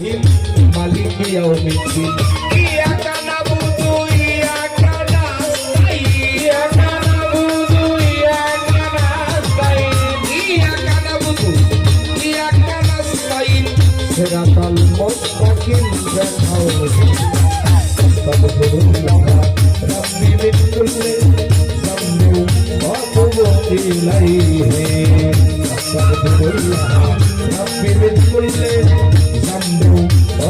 মালিক Miao মিছিল রাতাল মত কঠিন দেখাও তবে ধরুন রাত্রি মিটুলে সামনে ভগবতী লাই হে তবে ধরুন রাত্রি মিটুলে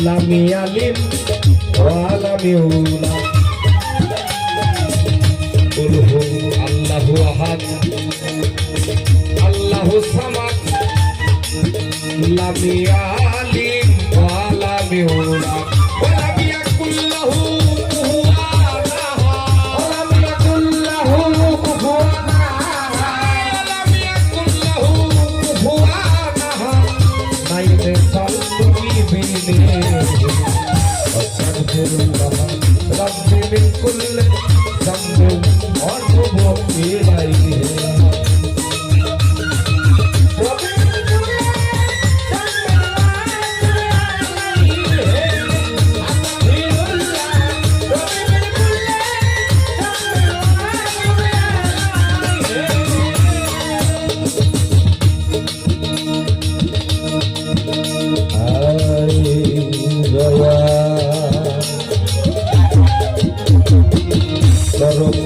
لم يلد ولم يولد قل هو الله احد الله الصمد لم يلد ولم يولد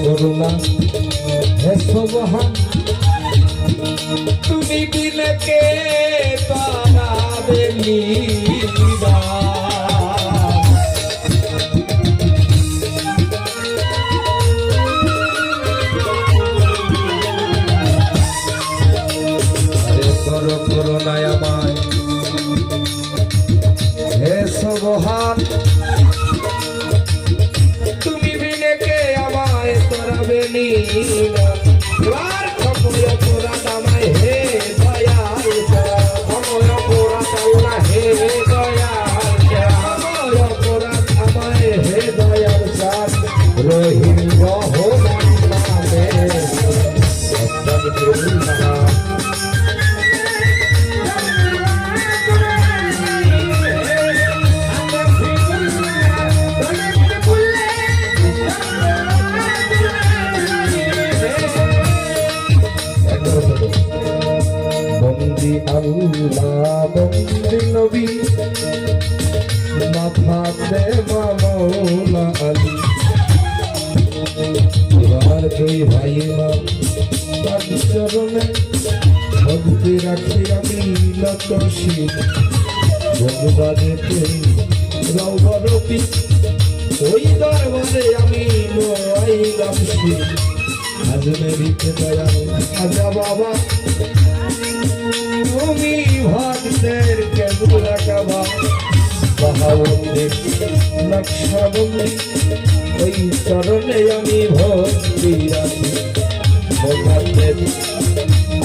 করুণা হে সবহান তুমি দিলে কে তারাবে নিবা করুণায় তোরাবে নিবা আল্লাহ বন্দি নবী মাথা দে মামলা আলী এবার দুই ভাই মা তার চরণে ভক্তি রাখি আমি নোয়াইলাম শিল আজমেরিতে দয়া আজা বাবা তুমি ভক্তের বাহাবন্দের নকশাবন্দি ওই চরণে আমি ভক্তি রাখি। ভগবানের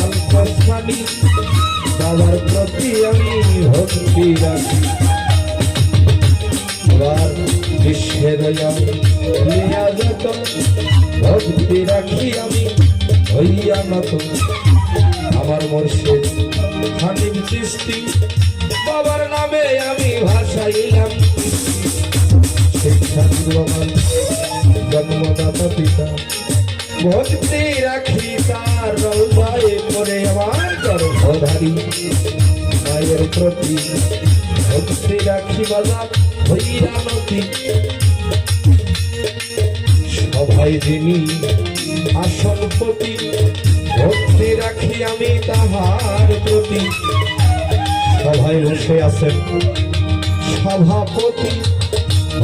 আলকাস্বামী বাবার প্রতি আমি ভক্তি রাখি। বিশ্বের নিয়াজত ভক্তি রাখি আমি, হইয়া নত আমার হানিম সৃষ্টি। বাবার নামে আমি ভাসাইলাম। জন্মদাতা পিতা। ভক্তি রাখি তার রৌদায় করে আমার গর্ভধারী। মায়ের প্রতি ভক্তি রাখি বাজার হইয়া নদী সবাই যিনি আসনপতি ভক্তি রাখি আমি তাহার প্রতি। সবাই বসে আছেন। সভাপতি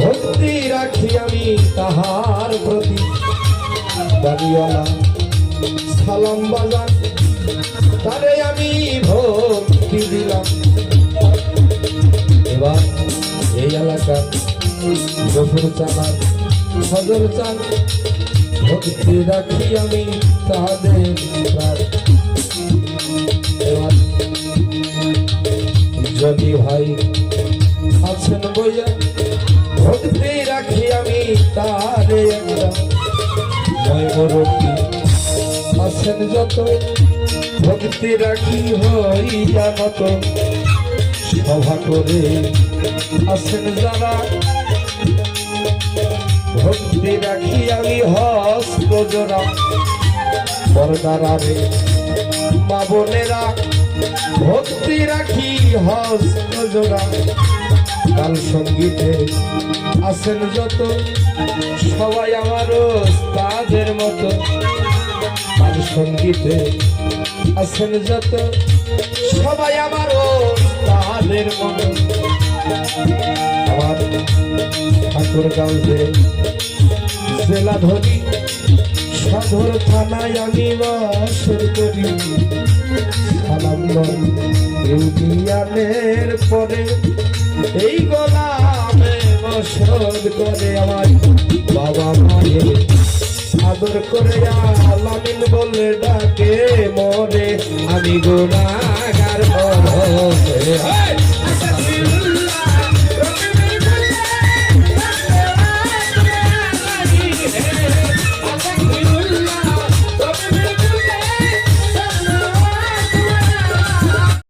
ভক্তি রাখি আমি তাহার প্রতি। সালাম বাজার তারে আমি ভক্তি দিলাম। এবার এই এলাকার গফুর চালার সদর চান ভক্তি রাখি আমি তাদের জনি ভাই আছেন বইয়া ভক্তি রাখি আমি তারে ময়ূরী আছেন যত ভক্তি রাখি হইয়া মত। সভা করে আছেন যারা ভক্তি রাখি আমি হস্ত জোড়া। বরদারারে, মা বোনেরা ভক্তি রাখি হস্ত জোড়া কাল সঙ্গীতে আছেন যত, সবাই আমার তাদের মতো। কাল সঙ্গীতে আছেন যত, সবাই আমার তাদের মতো। আমার ঠাকুর গাঁওতে জেলা ধরি সদর থানায় আমি বাস করি। সালাম্বর ইউনিয়নের পরে এই গোলামে বসত করে আমার বাবা মায়ের আদর করে আলামিন বলে ডাকে, মরে আমি গুণাগার হয়ে।